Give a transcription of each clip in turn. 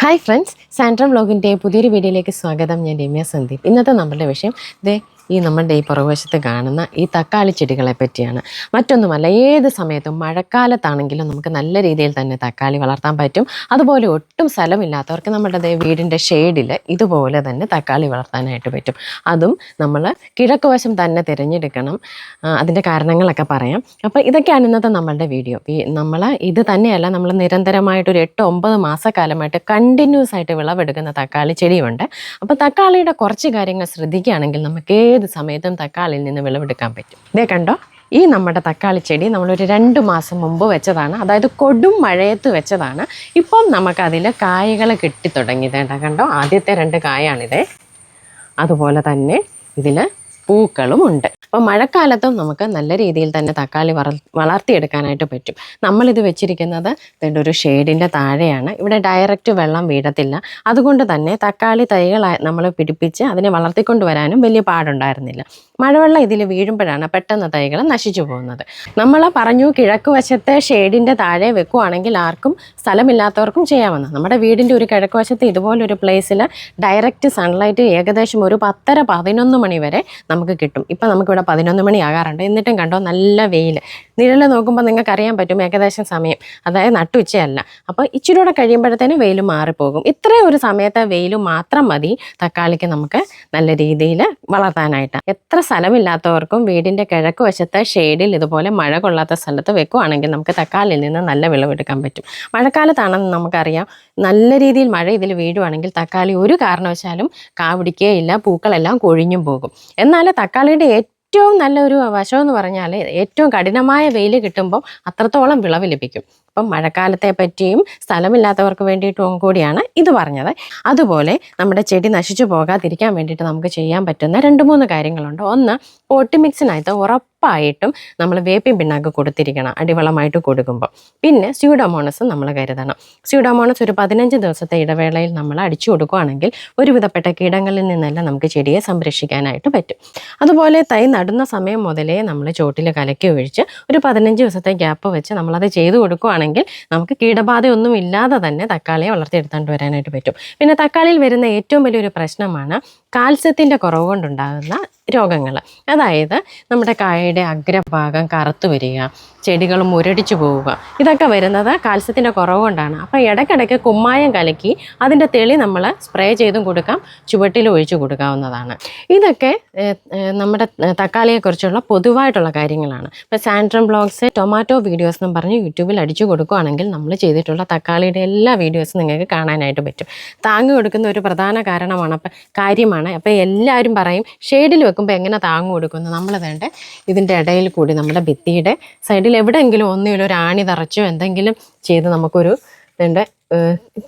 Hi friends സാൻഡ്രം വ്ലോഗിന്റെ പുതിയൊരു വീഡിയോയിലേക്ക് സ്വാഗതം. ഞാൻ രമ്യ സന്ദീപ്. ഇന്നത്തെ നമ്മുടെ വിഷയം ദേ ഈ നമ്മുടെ ഈ പുറകുവശത്ത് കാണുന്ന ഈ തക്കാളി ചെടികളെ പറ്റിയാണ്. മറ്റൊന്നുമല്ല ഏത് സമയത്തും മഴക്കാലത്താണെങ്കിലും നമുക്ക് നല്ല രീതിയിൽ തന്നെ തക്കാളി വളർത്താൻ പറ്റും. അതുപോലെ ഒട്ടും സ്ഥലമില്ലാത്തവർക്ക് നമ്മുടെ വീടിന്റെ ഷെയ്ഡിൽ ഇതുപോലെ തന്നെ തക്കാളി വളർത്താനായിട്ട് പറ്റും. അതും നമ്മൾ കിഴക്ക് വശം തന്നെ തിരഞ്ഞെടുക്കണം. അതിന്റെ കാരണങ്ങളൊക്കെ പറയാം. അപ്പോൾ ഇതൊക്കെയാണ് ഇന്നത്തെ നമ്മളുടെ വീഡിയോ. ഈ നമ്മൾ ഇത് തന്നെയല്ല നമ്മൾ നിരന്തരമായിട്ട് ഒരു എട്ട് ഒമ്പത് മാസക്കാലമായിട്ട് കണ്ടിന്യൂസ് ആയിട്ട് വിളവെടുക്കുന്ന തക്കാളി ചെടിയുണ്ട്. അപ്പോൾ തക്കാളിയുടെ കുറച്ച് കാര്യങ്ങൾ ശ്രദ്ധിക്കുകയാണെങ്കിൽ നമുക്ക് ഏത് സമയത്തും തക്കാളിയിൽ നിന്ന് വിളവെടുക്കാൻ പറ്റും. ഇതേ കണ്ടോ? ഈ നമ്മുടെ തക്കാളി ചെടി നമ്മളൊരു രണ്ട് മാസം മുമ്പ് വെച്ചതാണ്. അതായത് കൊടും മഴയത്ത് വെച്ചതാണ്. ഇപ്പം നമുക്കതിൽ കായകൾ കിട്ടിത്തുടങ്ങി. തുടങ്ങിയതേണ്ട കണ്ടോ? ആദ്യത്തെ രണ്ട് കായാണിതേ. അതുപോലെ തന്നെ ഇതിൽ പൂക്കളും ഉണ്ട് അപ്പോൾ മഴക്കാലത്തും നമുക്ക് നല്ല രീതിയിൽ തന്നെ തക്കാളി വളർ വളർത്തിയെടുക്കാനായിട്ട് പറ്റും. നമ്മളിത് വെച്ചിരിക്കുന്നത് ഇതിന്റെ ഒരു ഷെയ്ഡിന്റെ താഴെയാണ്. ഇവിടെ ഡയറക്റ്റ് വെള്ളം വീഴത്തില്ല. അതുകൊണ്ട് തന്നെ തക്കാളി തൈകൾ നമ്മൾ പിടിപ്പിച്ച് അതിനെ വളർത്തിക്കൊണ്ട് വരാനും വലിയ പാടുണ്ടായിരുന്നില്ല. മഴവെള്ളം ഇതിൽ വീഴുമ്പോഴാണ് പെട്ടെന്ന് തൈകൾ നശിച്ചു പോകുന്നത്. നമ്മൾ പറഞ്ഞു കിഴക്ക് വശത്തെ ഷെയ്ഡിന്റെ താഴെ വെക്കുവാണെങ്കിൽ ആർക്കും സ്ഥലമില്ലാത്തവർക്കും ചെയ്യാമെന്ന് നമ്മുടെ വീടിന്റെ ഒരു കിഴക്ക് വശത്ത് ഇതുപോലൊരു പ്ലേസിൽ ഡയറക്റ്റ് സൺലൈറ്റ് ഏകദേശം ഒരു പത്തര പതിനൊന്ന് മണി വരെ നമുക്ക് കിട്ടും. ഇപ്പം നമുക്കിവിടെ പതിനൊന്ന് മണി ആകാറുണ്ട് എന്നിട്ടും കണ്ടോ നല്ല വെയിൽ നിഴൽ നോക്കുമ്പോൾ നിങ്ങൾക്ക് അറിയാൻ പറ്റും ഏകദേശം സമയം. അതായത് നട്ടുച്ചയല്ല. അപ്പോൾ ഇച്ചിരി കൂടെ കഴിയുമ്പോഴത്തേനും വെയിൽ മാറിപ്പോകും. ഇത്രയും ഒരു സമയത്തെ വെയിൽ മാത്രം മതി തക്കാളിക്ക് നമുക്ക് നല്ല രീതിയിൽ വളർത്താനായിട്ട്. എത്ര സ്ഥലമില്ലാത്തവർക്കും വീടിന്റെ കിഴക്ക് വശത്തെ ഷെയ്ഡിൽ ഇതുപോലെ മഴ കൊള്ളാത്ത സ്ഥലത്ത് വെക്കുവാണെങ്കിൽ നമുക്ക് തക്കാളിയിൽ നിന്ന് നല്ല വിളവെടുക്കാൻ പറ്റും. മഴക്കാലത്താണെന്ന് നമുക്കറിയാം. നല്ല രീതിയിൽ മഴ ഇതിൽ വീഴുവാണെങ്കിൽ തക്കാളി ഒരു കാരണവശാലും കാ പിടിക്കുകയില്ല പൂക്കളെല്ലാം കൊഴിഞ്ഞും പോകും. എന്നാൽ തക്കാളിയുടെ ഏറ്റവും നല്ലൊരു വശം എന്ന് പറഞ്ഞാൽ ഏറ്റവും കഠിനമായ വെയിൽ കിട്ടുമ്പോൾ അത്രത്തോളം വിളവ് ലഭിക്കും. അപ്പം മഴക്കാലത്തെ പറ്റിയും സ്ഥലമില്ലാത്തവർക്ക് വേണ്ടിയിട്ടും കൂടിയാണ് ഇത് പറഞ്ഞത്. അതുപോലെ നമ്മുടെ ചെടി നശിച്ചു പോകാതിരിക്കാൻ വേണ്ടിയിട്ട് നമുക്ക് ചെയ്യാൻ പറ്റുന്ന രണ്ട് മൂന്ന് കാര്യങ്ങളുണ്ട്. ഒന്ന് പോട്ടി മിക്സിനകത്ത് ഉറപ്പായിട്ടും നമ്മൾ വേപ്പിൻ പിണ്ണാക്ക് കൊടുത്തിരിക്കണം അടിവളമായിട്ട് കൊടുക്കുമ്പോൾ പിന്നെ സ്യൂഡോമോണസ് നമ്മൾ കരുതണം. സ്യൂഡോമോണസ് ഒരു പതിനഞ്ച് ദിവസത്തെ ഇടവേളയിൽ നമ്മൾ അടിച്ചു കൊടുക്കുകയാണെങ്കിൽ ഒരുവിധപ്പെട്ട കീടങ്ങളിൽ നിന്നെല്ലാം നമുക്ക് ചെടിയെ സംരക്ഷിക്കാനായിട്ട് പറ്റും. അതുപോലെ തൈ നടുന്ന സമയം മുതലേ നമ്മൾ ചോട്ടിൽ കലക്കി ഒഴിച്ച് ഒരു പതിനഞ്ച് ദിവസത്തെ ഗ്യാപ്പ് വെച്ച് നമ്മളത് ചെയ്തു കൊടുക്കുകയാണെങ്കിൽ നമുക്ക് കീടബാധയൊന്നും ഇല്ലാതെ തന്നെ തക്കാളിയെ വളർത്തിയെടുത്തുകൊണ്ട് വരാനായിട്ട് പറ്റും. പിന്നെ തക്കാളിയിൽ വരുന്ന ഏറ്റവും വലിയൊരു പ്രശ്നമാണ് കാൽസ്യത്തിന്റെ കുറവ് കൊണ്ടുണ്ടാകുന്ന രോഗങ്ങൾ അതായത് നമ്മുടെ കായയുടെ അഗ്രഭാഗം കറുത്തു വരിക ചെടികൾ മുരടിച്ചു പോവുക ഇതൊക്കെ വരുന്നത് കാൽസ്യത്തിന്റെ കുറവ് കൊണ്ടാണ്. അപ്പോൾ ഇടയ്ക്കിടയ്ക്ക് കുമ്മായം കലക്കി അതിന്റെ തെളി നമ്മൾ സ്പ്രേ ചെയ്തും കൊടുക്കാം ചുവട്ടിൽ ഒഴിച്ചു കൊടുക്കാവുന്നതാണ്. ഇതൊക്കെ നമ്മുടെ തക്കാളിയെക്കുറിച്ചുള്ള പൊതുവായിട്ടുള്ള കാര്യങ്ങളാണ്. ഇപ്പോൾ സാൻഡ്രം ബ്ലോഗ്സ് ടൊമാറ്റോ വീഡിയോസ് എന്നും പറഞ്ഞ് യൂട്യൂബിൽ അടിച്ചു കൊടുക്കുകയാണെങ്കിൽ നമ്മൾ ചെയ്തിട്ടുള്ള തക്കാളിയുടെ എല്ലാ വീഡിയോസും നിങ്ങൾക്ക് കാണാനായിട്ട് പറ്റും. താങ്ങ് കൊടുക്കുന്ന ഒരു പ്രധാന കാരണമാണ് അപ്പം കാര്യമാണ്. അപ്പോൾ എല്ലാവരും പറയും ഷെയ്ഡിൽ വെക്കുമ്പോൾ എങ്ങനെ താങ്ങ് കൊടുക്കുന്നു? നമ്മൾ വേണ്ട ഇതിന്റെ ഇടയിൽ കൂടി നമ്മുടെ ഭിത്തിയുടെ സൈഡിൽ എവിടെയെങ്കിലും ഒന്നുമില്ല ഒരു ആണി തറച്ചോ എന്തെങ്കിലും ചെയ്ത് നമുക്കൊരു ഇതിന്റെ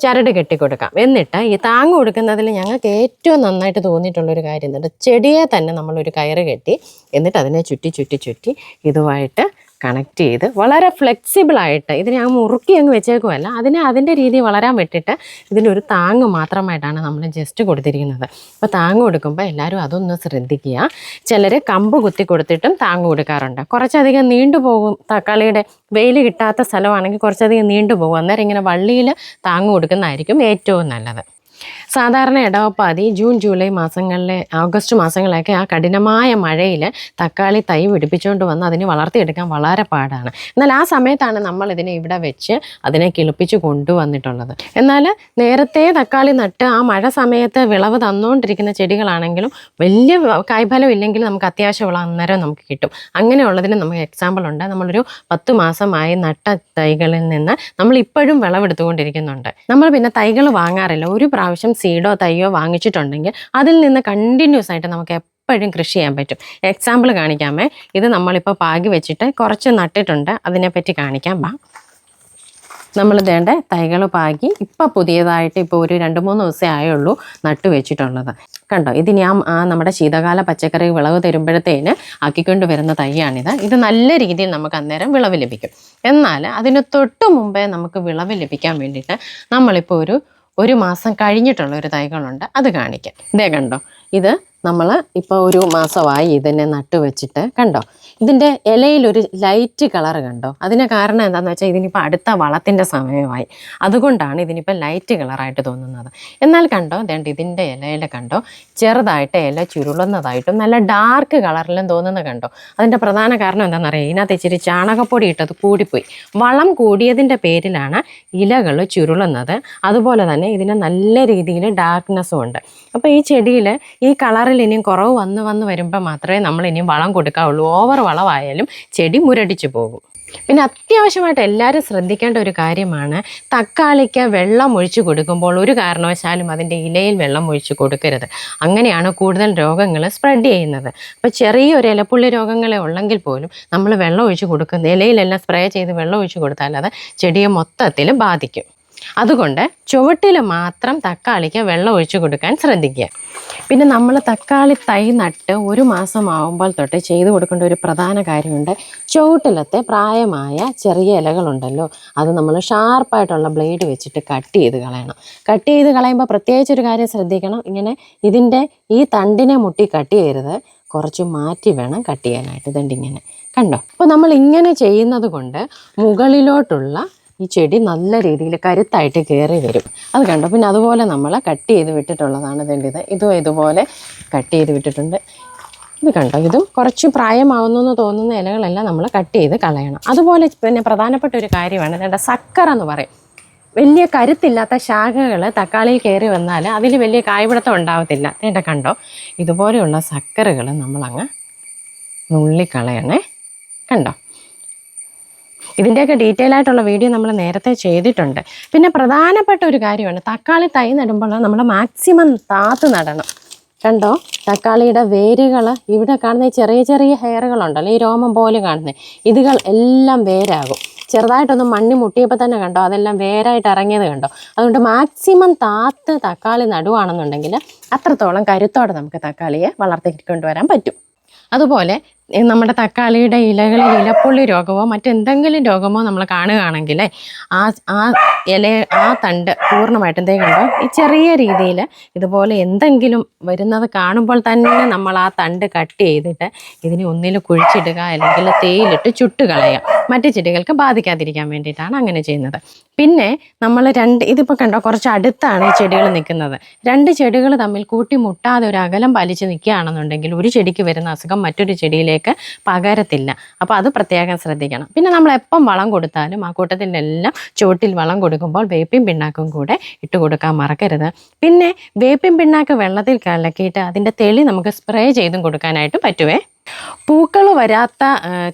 ചരട് കെട്ടിക്കൊടുക്കാം എന്നിട്ട് ഈ താങ്ങ് കൊടുക്കുന്നതിൽ ഞങ്ങൾക്ക് ഏറ്റവും നന്നായിട്ട് തോന്നിയിട്ടുള്ളൊരു കാര്യം എന്നിട്ട് ചെടിയെ തന്നെ നമ്മളൊരു കയറ് കെട്ടി എന്നിട്ട് അതിനെ ചുറ്റി ചുറ്റി ചുറ്റി ഇതുമായിട്ട് കണക്ട് ചെയ്ത് വളരെ ഫ്ലെക്സിബിൾ ആയിട്ട് ഇതിനെ ആ മുറുക്കി അങ്ങ് വെച്ചേക്കുമല്ല അതിനെ അതിന്റെ രീതി വളരാൻ വിട്ടിട്ട് ഇതിനൊരു താങ്ങ് മാത്രമായിട്ടാണ് നമ്മൾ ജസ്റ്റ് കൊടുത്തിരിക്കുന്നത്. അപ്പോൾ താങ്ങ് കൊടുക്കുമ്പോൾ എല്ലാവരും അതൊന്ന് ശ്രദ്ധിക്കുക. ചിലർ കമ്പ് കുത്തി കൊടുത്തിട്ടും താങ്ങ് കൊടുക്കാറുണ്ട്. കുറച്ചധികം നീണ്ടു പോകും. തക്കാളിയുടെ വെയിൽ കിട്ടാത്ത സ്ഥലമാണെങ്കിൽ കുറച്ചധികം നീണ്ടു പോകും. അന്നേരം ഇങ്ങനെ വള്ളിയിൽ താങ്ങ് കൊടുക്കുന്നതായിരിക്കും ഏറ്റവും നല്ലത്. സാധാരണ ഇടവപ്പാതി ജൂൺ ജൂലൈ മാസങ്ങളിലെ ഓഗസ്റ്റ് മാസങ്ങളിലൊക്കെ ആ കഠിനമായ മഴയിൽ തക്കാളി തൈ പിടിപ്പിച്ചുകൊണ്ട് വന്ന് അതിനെ വളർത്തിയെടുക്കാൻ വളരെ പാടാണ്. എന്നാൽ ആ സമയത്താണ് നമ്മൾ ഇതിനെ ഇവിടെ വെച്ച് അതിനെ കിളിപ്പിച്ച് കൊണ്ടുവന്നിട്ടുള്ളത്. എന്നാൽ നേരത്തെ തക്കാളി നട്ട് ആ മഴ സമയത്ത് വിളവ് തന്നുകൊണ്ടിരിക്കുന്ന ചെടികളാണെങ്കിലും വലിയ കായ്ഫലം ഇല്ലെങ്കിൽ നമുക്ക് അത്യാവശ്യമുള്ള അന്നേരം നമുക്ക് കിട്ടും. അങ്ങനെയുള്ളതിന് നമുക്ക് എക്സാമ്പിൾ ഉണ്ട്. നമ്മളൊരു പത്ത് മാസമായി നട്ട തൈകളിൽ നിന്ന് നമ്മൾ ഇപ്പോഴും വിളവെടുത്തുകൊണ്ടിരിക്കുന്നുണ്ട്. നമ്മൾ പിന്നെ തൈകൾ വാങ്ങാറില്ല. ഒരു പ്രാവശ്യം സീഡോ തൈയോ വാങ്ങിച്ചിട്ടുണ്ടെങ്കിൽ അതിൽ നിന്ന് കണ്ടിന്യൂസ് ആയിട്ട് നമുക്ക് എപ്പോഴും കൃഷി ചെയ്യാൻ പറ്റും. എക്സാമ്പിൾ കാണിക്കാമേ. ഇത് നമ്മളിപ്പോൾ പാകി വെച്ചിട്ട് കുറച്ച് നട്ടിട്ടുണ്ട്. അതിനെപ്പറ്റി കാണിക്കാം വാ നമ്മൾ ഇതേണ്ട തൈകൾ പാകി ഇപ്പം പുതിയതായിട്ട് ഇപ്പോൾ ഒരു രണ്ട് മൂന്ന് ദിവസമേ ആയുള്ളൂ നട്ടു വെച്ചിട്ടുള്ളത്. കണ്ടോ? ഇത് ഞാൻ ആ നമ്മുടെ ശീതകാല പച്ചക്കറി വിളവ് തരുമ്പോഴത്തേന് ആക്കിക്കൊണ്ട് വരുന്ന തൈയാണിത്. ഇത് നല്ല രീതിയിൽ നമുക്ക് അന്നേരം വിളവ് ലഭിക്കും. എന്നാൽ അതിന് തൊട്ട് മുമ്പേ നമുക്ക് വിളവ് ലഭിക്കാൻ വേണ്ടിയിട്ട് നമ്മളിപ്പോൾ ഒരു ഒരു മാസം കഴിഞ്ഞിട്ടുള്ള ഒരു തൈകളുണ്ട്. അത് കാണിക്കാം. ഇതേ കണ്ടോ. ഇത് നമ്മൾ ഇപ്പോൾ ഒരു മാസമായി ഇതിനെ നട്ടു വെച്ചിട്ട് കണ്ടോ? ഇതിന്റെ ഒരു ലൈറ്റ് കളർ കണ്ടോ? അതിന് കാരണം എന്താണെന്ന് വെച്ചാൽ ഇതിനിപ്പോൾ അടുത്ത വളത്തിന്റെ സമയമായി. അതുകൊണ്ടാണ് ഇതിനിപ്പോൾ ലൈറ്റ് കളറായിട്ട് തോന്നുന്നത്. എന്നാൽ കണ്ടോ ദേണ്ട ഇതിന്റെ ഇലയിൽ കണ്ടോ ചെറുതായിട്ട് ഇല ചുരുളുന്നതായിട്ടും നല്ല ഡാർക്ക് കളറിലും തോന്നുന്നത് കണ്ടോ? അതിന്റെ പ്രധാന കാരണം എന്താണെന്നറിയാം ഇതിനകത്ത് ഇച്ചിരി ചാണകപ്പൊടി ഇട്ടത് കൂടിപ്പോയി. വളം കൂടിയതിന്റെ പേരിലാണ് ഇലകൾ ചുരുളുന്നത്. അതുപോലെ തന്നെ ഇതിന് നല്ല രീതിയിൽ ഡാർക്ക്നെസ്സും ഉണ്ട്. അപ്പോൾ ഈ ചെടിയിൽ ഈ കളറിൽ ഇനിയും കുറവ് വന്ന് വന്ന് വരുമ്പോൾ മാത്രമേ നമ്മൾ ഇനിയും വളം കൊടുക്കാവുള്ളൂ. ഓവർ വളമായാലും ചെടി മുരടിച്ചു പോകും. പിന്നെ അത്യാവശ്യമായിട്ട് എല്ലാവരും ശ്രദ്ധിക്കേണ്ട ഒരു കാര്യമാണ് തക്കാളിക്ക് വെള്ളം ഒഴിച്ചു കൊടുക്കുമ്പോൾ ഒരു കാരണവശാലും അതിന്റെ ഇലയിൽ വെള്ളം ഒഴിച്ചു കൊടുക്കരുത്. അങ്ങനെയാണ് കൂടുതൽ രോഗങ്ങൾ സ്പ്രെഡ് ചെയ്യുന്നത്. അപ്പോൾ ചെറിയൊരു ഇലപ്പുള്ളി രോഗങ്ങളെ ഉള്ളെങ്കിൽ പോലും നമ്മൾ വെള്ളം ഒഴിച്ചു കൊടുക്കുന്ന ഇലയിലെല്ലാം സ്പ്രേ ചെയ്ത് വെള്ളം ഒഴിച്ചു കൊടുത്താൽ അത് ചെടിയെ മൊത്തത്തിൽ ബാധിക്കും. അതുകൊണ്ട് ചുവട്ടിൽ മാത്രം തക്കാളിക്ക് വെള്ളം ഒഴിച്ചു കൊടുക്കാൻ ശ്രദ്ധിക്കുക. പിന്നെ നമ്മൾ തക്കാളി തൈ നട്ട് ഒരു മാസം ആവുമ്പോൾ തൊട്ട് ചെയ്തു കൊടുക്കേണ്ട ഒരു പ്രധാന കാര്യമുണ്ട്. ചുവട്ടിലത്തെ പ്രായമായ ചെറിയ ഇലകളുണ്ടല്ലോ അത് നമ്മൾ ഷാർപ്പായിട്ടുള്ള ബ്ലേഡ് വെച്ചിട്ട് കട്ട് ചെയ്ത് കളയണം. കട്ട് ചെയ്ത് കളയുമ്പോൾ പ്രത്യേകിച്ച് ഒരു കാര്യം ശ്രദ്ധിക്കണം ഇങ്ങനെ ഇതിന്റെ ഈ തണ്ടിനെ മുട്ടി കട്ട് ചെയ്യരുത്. കുറച്ച് മാറ്റി വേണം കട്ട് ചെയ്യാനായിട്ട്. ഇതുണ്ടിങ്ങനെ കണ്ടോ? അപ്പോൾ നമ്മൾ ഇങ്ങനെ ചെയ്യുന്നത് കൊണ്ട് മുകളിലോട്ടുള്ള ഈ ചെടി നല്ല രീതിയിൽ കരുത്തായിട്ട് കയറി വരും. അത് കണ്ടോ? പിന്നെ അതുപോലെ നമ്മൾ കട്ട് ചെയ്ത് വിട്ടിട്ടുള്ളതാണ് ഇതിന്റെ ഇത്. ഇതും ഇതുപോലെ കട്ട് ചെയ്ത് വിട്ടിട്ടുണ്ട്. ഇത് കണ്ടോ? ഇതും കുറച്ച് പ്രായമാവുന്നു എന്ന് തോന്നുന്ന ഇലകളെല്ലാം നമ്മൾ കട്ട് ചെയ്ത് കളയണം. അതുപോലെ പിന്നെ പ്രധാനപ്പെട്ട ഒരു കാര്യമാണ് ഇതിന്റെ സക്കർ എന്ന് പറയും. വലിയ കരുത്തില്ലാത്ത ശാഖകൾ തക്കാളിയിൽ കയറി വന്നാൽ അതിൽ വലിയ കായ്പിടുത്തം ഉണ്ടാവത്തില്ല. എന്റെ കണ്ടോ? ഇതുപോലെയുള്ള സക്കറുകൾ നമ്മളങ്ങ് നുള്ളിക്കളയണേ. കണ്ടോ? ഇതിന്റെയൊക്കെ ഡീറ്റെയിൽ ആയിട്ടുള്ള വീഡിയോ നമ്മൾ നേരത്തെ ചെയ്തിട്ടുണ്ട്. പിന്നെ പ്രധാനപ്പെട്ട ഒരു കാര്യമാണ് തക്കാളി തൈ നടുമ്പോൾ നമ്മൾ മാക്സിമം താത്ത് നടണം. കണ്ടോ? തക്കാളിയുടെ വേരുകൾ ഇവിടെ കാണുന്ന ചെറിയ ചെറിയ ഹെയറുകളുണ്ടല്ലോ ഈ രോമം പോലെ കാണുന്നത് ഇതുകൾ എല്ലാം വേരാകും. ചെറുതായിട്ടൊന്ന് മണ്ണി മുട്ടിയപ്പോൾ തന്നെ കണ്ടോ അതെല്ലാം വേരായിട്ട് ഇറങ്ങിയത് കണ്ടോ. അതുകൊണ്ട് മാക്സിമം താത്ത് തക്കാളി നടുവാണെന്നുണ്ടെങ്കിൽ അത്രത്തോളം കരുത്തോടെ നമുക്ക് തക്കാളിയെ വളർത്തിക്കൊണ്ടുവരാൻ പറ്റും. അതുപോലെ നമ്മുടെ തക്കാളിയുടെ ഇലകളിൽ ഇലപ്പുള്ളി രോഗമോ മറ്റെന്തെങ്കിലും രോഗമോ നമ്മൾ കാണുകയാണെങ്കിൽ ആ ആ ഇല ആ തണ്ട് പൂർണമായിട്ട് എന്തേ കണ്ടോ ഈ ചെറിയ രീതിയിൽ ഇതുപോലെ എന്തെങ്കിലും വരുന്നത് കാണുമ്പോൾ തന്നെ നമ്മൾ ആ തണ്ട് കട്ട് ചെയ്തിട്ട് ഇതിനെ ഒന്നിൽ കുഴിച്ചിടുക അല്ലെങ്കിൽ തേയിലിട്ട് ചുട്ട് കളയുക മറ്റു ചെടികൾക്ക് ബാധിക്കാതിരിക്കാൻ വേണ്ടിയിട്ടാണ് അങ്ങനെ ചെയ്യുന്നത്. പിന്നെ നമ്മൾ രണ്ട് ഇതിപ്പോൾ കണ്ടോ കുറച്ച് അടുത്താണ് ഈ ചെടികൾ നിൽക്കുന്നത്. രണ്ട് ചെടികൾ തമ്മിൽ കൂട്ടിമുട്ടാതെ ഒരു അകലം പാലിച്ച് നിൽക്കുകയാണെന്നുണ്ടെങ്കിൽ ഒരു ചെടിക്ക് വരുന്ന അസുഖം മറ്റൊരു ചെടിയിലേക്ക് പകരത്തില്ല. അപ്പോൾ അത് പ്രത്യേകം ശ്രദ്ധിക്കണം. പിന്നെ നമ്മൾ എപ്പം വളം കൊടുത്താലും ആ കൂട്ടത്തിന്റെ എല്ലാം ചുവട്ടിൽ വളം കൊടുക്കുമ്പോൾ വേപ്പിൻ പിണ്ണാക്കും കൂടെ ഇട്ട് കൊടുക്കാൻ മറക്കരുത്. പിന്നെ വേപ്പിൻ പിണ്ണാക്ക് വെള്ളത്തിൽ കലക്കിയിട്ട് അതിന്റെ തെളി നമുക്ക് സ്പ്രേ ചെയ്തും കൊടുക്കാനായിട്ട് പറ്റുവേ? പൂക്കൾ വരാത്ത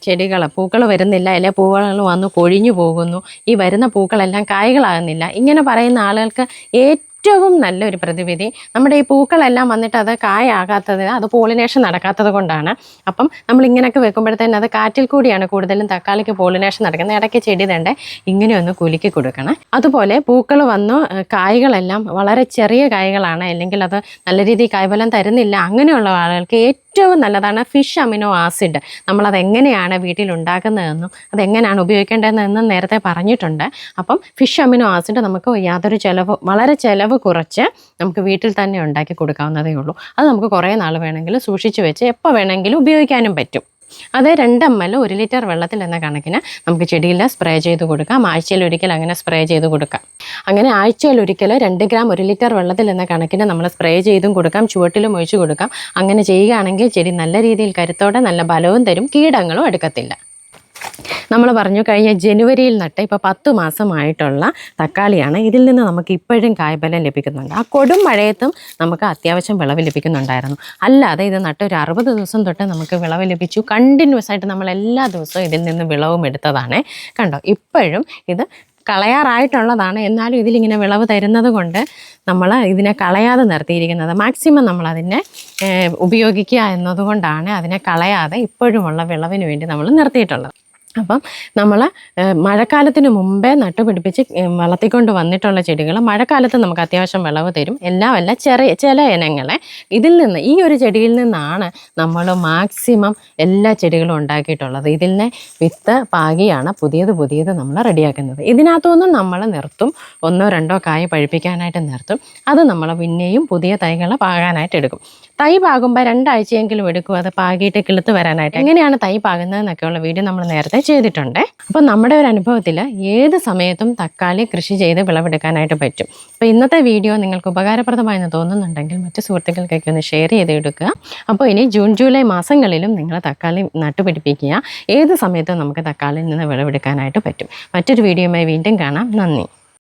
ചെടികൾ പൂക്കൾ വരുന്നില്ല അല്ലെ പൂക്കൾ വന്ന് കൊഴിഞ്ഞു പോകുന്നു ഈ വരുന്ന പൂക്കളെല്ലാം കായ്കളാകുന്നില്ല. ഇങ്ങനെ പറയുന്ന ആളുകൾക്ക് ഏറ്റവും നല്ലൊരു പ്രതിവിധി നമ്മുടെ ഈ പൂക്കളെല്ലാം വന്നിട്ട് അത് കായാകാത്തത് അത് പോളിനേഷൻ നടക്കാത്തത് കൊണ്ടാണ്. അപ്പം നമ്മൾ ഇങ്ങനെയൊക്കെ വെക്കുമ്പോഴത്തേന് അത് കാറ്റിൽ കൂടിയാണ് കൂടുതലും തക്കാളിക്ക് പോളിനേഷൻ നടക്കുന്നത്. ഇടയ്ക്ക് ചെടി തേണ്ട ഇങ്ങനെ ഒന്ന് കുലുക്കി കൊടുക്കണം. അതുപോലെ പൂക്കൾ വന്നു കായ്കളെല്ലാം വളരെ ചെറിയ കായ്കളാണ് അല്ലെങ്കിൽ അത് നല്ല രീതിയിൽ കായ്ഫലം തരുന്നില്ല. അങ്ങനെയുള്ള ആളുകൾക്ക് ഏറ്റവും നല്ലതാണ് ഫിഷ് അമിനോ ആസിഡ്. നമ്മളത് എങ്ങനെയാണ് വീട്ടിൽ ഉണ്ടാക്കുന്നതെന്നും അതെങ്ങനെയാണ് ഉപയോഗിക്കേണ്ടതെന്നും നേരത്തെ പറഞ്ഞിട്ടുണ്ട്. അപ്പം ഫിഷ് അമിനോ ആസിഡ് നമുക്ക് യാതൊരു ചിലവ് വളരെ ചിലവ് കുറച്ച് നമുക്ക് വീട്ടിൽ തന്നെ ഉണ്ടാക്കി കൊടുക്കാവുന്നതേ ഉള്ളൂ. അത് നമുക്ക് കുറേ നാൾ വേണമെങ്കിൽ സൂക്ഷിച്ച് വെച്ച് എപ്പോൾ വേണമെങ്കിലും ഉപയോഗിക്കാനും പറ്റും. അത് രണ്ട് എം ഒരു ലിറ്റർ വെള്ളത്തിൽ എന്ന കണക്കിന് നമുക്ക് ചെടിയിൽ സ്പ്രേ ചെയ്ത് കൊടുക്കാം. ആഴ്ചയിൽ ഒരിക്കൽ അങ്ങനെ സ്പ്രേ ചെയ്ത് കൊടുക്കാം. അങ്ങനെ ആഴ്ചയിൽ ഒരിക്കൽ രണ്ട് ഗ്രാം ഒരു ലിറ്റർ വെള്ളത്തിൽ എന്ന കണക്കിന് നമ്മൾ സ്പ്രേ ചെയ്തും കൊടുക്കാം. ചുവട്ടിലും ഒഴിച്ചു കൊടുക്കാം. അങ്ങനെ ചെയ്യുകയാണെങ്കിൽ ചെടി നല്ല രീതിയിൽ കരുത്തോടെ നല്ല ബലവും തരും. കീടങ്ങളും എടുക്കത്തില്ല. നമ്മൾ പറഞ്ഞു കഴിഞ്ഞ ജനുവരിയിൽ നട്ട ഇപ്പോൾ പത്ത് മാസമായിട്ടുള്ള തക്കാളിയാണ്. ഇതിൽ നിന്ന് നമുക്ക് ഇപ്പോഴും കായ്ഫലം ലഭിക്കുന്നുണ്ട്. ആ കൊടും മഴയത്തും നമുക്ക് അത്യാവശ്യം വിളവ് ലഭിക്കുന്നുണ്ടായിരുന്നു. അല്ലാതെ ഇത് നട്ട ഒരു അറുപത് ദിവസം തൊട്ട് നമുക്ക് വിളവ് ലഭിച്ചു. കണ്ടിന്യൂസ് ആയിട്ട് നമ്മൾ എല്ലാ ദിവസവും ഇതിൽ നിന്ന് വിളവും എടുത്തതാണ്. കണ്ടോ? ഇപ്പോഴും ഇത് കളയാറായിട്ടുള്ളതാണ്. എന്നാലും ഇതിലിങ്ങനെ വിളവ് തരുന്നത് കൊണ്ട് നമ്മൾ ഇതിനെ കളയാതെ നിർത്തിയിരിക്കുന്നത്. മാക്സിമം നമ്മൾ അതിനെ ഉപയോഗിക്കുക എന്നതുകൊണ്ടാണ് അതിനെ കളയാതെ ഇപ്പോഴുമുള്ള വിളവിന് വേണ്ടി നമ്മൾ നിർത്തിയിട്ടുള്ളത്. അപ്പം നമ്മൾ മഴക്കാലത്തിന് മുമ്പേ നട്ടുപിടിപ്പിച്ച് പിടിപ്പിച്ച് വളർത്തിക്കൊണ്ട് വന്നിട്ടുള്ള ചെടികൾ മഴക്കാലത്ത് നമുക്ക് അത്യാവശ്യം വിളവ് തരും. എല്ലാമല്ല ചെറിയ ചില ഇനങ്ങളെ. ഇതിൽ നിന്ന് ഈ ഒരു ചെടിയിൽ നിന്നാണ് നമ്മൾ മാക്സിമം എല്ലാ ചെടികളും ഉണ്ടാക്കിയിട്ടുള്ളത്. ഇതിൽ നിന്ന് വിത്ത് പാകിയാണ് പുതിയത് പുതിയത് നമ്മൾ റെഡിയാക്കുന്നത്. ഇതിനകത്തുനിന്നും നമ്മൾ നിർത്തും. ഒന്നോ രണ്ടോ കായ് പഴിപ്പിക്കാനായിട്ട് നിർത്തും. അത് നമ്മൾ പിന്നെയും പുതിയ തൈകൾ പാകാനായിട്ട് എടുക്കും. തൈ പാകുമ്പോൾ രണ്ടാഴ്ചയെങ്കിലും എടുക്കും. അത് പാകിയിട്ട് കിളുത്ത് വരാനായിട്ട്. എങ്ങനെയാണ് തൈ പാകുന്നതെന്നൊക്കെയുള്ള വീഡിയോ നമ്മൾ നേരത്തെ ചെയ്തിട്ടുണ്ട്. അപ്പോൾ നമ്മുടെ ഒരു അനുഭവത്തിൽ ഏത് സമയത്തും തക്കാളി കൃഷി ചെയ്ത് വിളവെടുക്കാനായിട്ട് പറ്റും. അപ്പോൾ ഇന്നത്തെ വീഡിയോ നിങ്ങൾക്ക് ഉപകാരപ്രദമായെന്ന് തോന്നുന്നുണ്ടെങ്കിൽ മറ്റു സുഹൃത്തുക്കൾക്കൊക്കെ ഒന്ന് ഷെയർ ചെയ്ത് എടുക്കുക അപ്പോൾ ഇനി ജൂൺ ജൂലൈ മാസങ്ങളിലും നിങ്ങൾ തക്കാളി നട്ടുപിടിപ്പിക്കുക. ഏത് സമയത്തും നമുക്ക് തക്കാളിയിൽ നിന്ന് വിളവെടുക്കാനായിട്ട് പറ്റും. മറ്റൊരു വീഡിയോയുമായി വീണ്ടും കാണാം. നന്ദി.